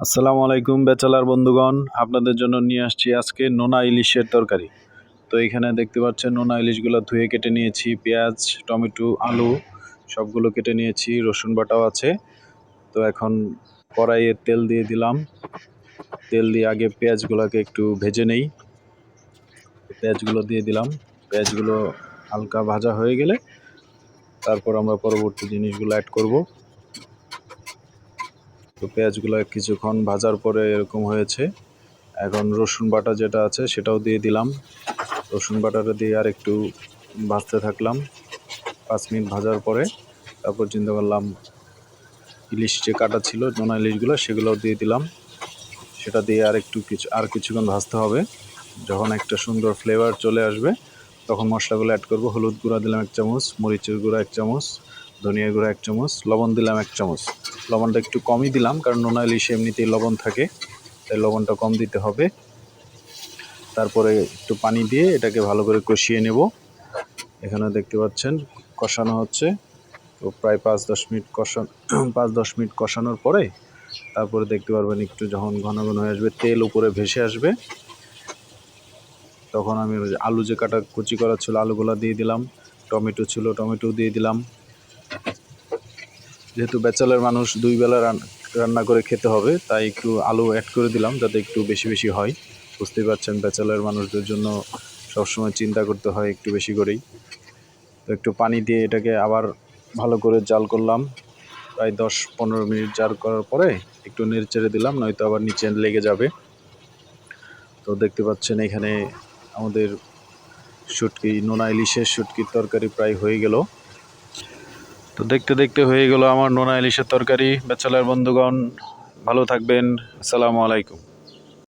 আসসালামু আলাইকুম বেচালার বন্ধুগণ, আপনাদের জন্য নিয়ে আসছি আজকে নোনা ইলিশের তরকারি। তো এখানে দেখতে পাচ্ছেন নোনা ইলিশগুলো ধুয়ে কেটে নিয়েছি, পেঁয়াজ, টমেটো, আলু সবগুলো কেটে নিয়েছি, রসুন বাটাও আছে। তো এখন কড়াইয়ে তেল দিয়ে দিলাম। তেল দিয়ে আগে পেঁয়াজগুলোকে একটু ভেজে নেই। পেঁয়াজগুলো দিয়ে দিলাম। পেঁয়াজগুলো হালকা ভাজা হয়ে গেলে তারপর আমরা পরবর্তী জিনিসগুলো অ্যাড করব। তো পেঁয়াজগুলো কিছুক্ষণ ভাজার পরে এরকম হয়েছে। এখন রসুন বাটা যেটা আছে সেটাও দিয়ে দিলাম। রসুন বাটাটা দিয়ে আর একটু ভাজতে থাকলাম পাঁচ মিনিট ভাজার পরে। তারপর চিন্তা করলাম ইলিশ যে কাটা ছিল, নোনা ইলিশগুলো সেগুলোও দিয়ে দিলাম। সেটা দিয়ে আর একটু কিছু আর কিছুক্ষণ ভাজতে হবে। যখন একটা সুন্দর ফ্লেভার চলে আসবে, তখন মশলাগুলো অ্যাড করব। হলুদ গুঁড়া দিলাম এক চামচ, মরিচের গুঁড়া এক চামচ ধনিয়া গুঁড়া এক চামচ, লবণ দিলাম এক চামচ। লবণটা একটু কমই দিলাম, কারণ নোনা ইলিশে এমনিতেই লবণ থাকে, তাই লবণটা কম দিতে হবে। তারপরে একটু পানি দিয়ে এটাকে ভালো করে কষিয়ে নেব। এখানে দেখতে পাচ্ছেন, কষানো হচ্ছে। তো প্রায় পাঁচ দশ মিনিট কষান, পাঁচ দশ মিনিট কষানোর পরে তারপরে দেখতে পারবেন একটু যখন ঘন ঘন হয়ে আসবে, তেল উপরে ভেসে আসবে। তখন আমি আলু যে কাটা কুচি করা ছিল, আলুগুলো দিয়ে দিলাম। টমেটো ছিল টমেটো দিয়ে দিলাম। যেহেতু ব্যাচেলার মানুষ দুই বেলা রান্না করে খেতে হবে, তাই একটু আলু অ্যাড করে দিলাম যাতে একটু বেশি বেশি হয়। বুঝতেই পারছেন, ব্যাচেলার মানুষদের জন্য সবসময় চিন্তা করতে হয় একটু বেশি করেই। তো একটু পানি দিয়ে এটাকে আবার ভালো করে জাল করলাম। প্রায় দশ পনেরো মিনিট জাল করার পরে একটু নেড়ে চেড়ে দিলাম, নয়তো আবার নিচে লেগে যাবে। তো দেখতে পাচ্ছেন এখানে আমাদের শুটকি, নোনা ইলিশের শুটকির তরকারি প্রায় হয়ে গেল। তো দেখতে দেখতে হয়ে গেল আমার নোনা ইলিশের তরকারি। ব্যাচেলার বন্ধুগণ, ভালো থাকবেন। আসসালামু আলাইকুম।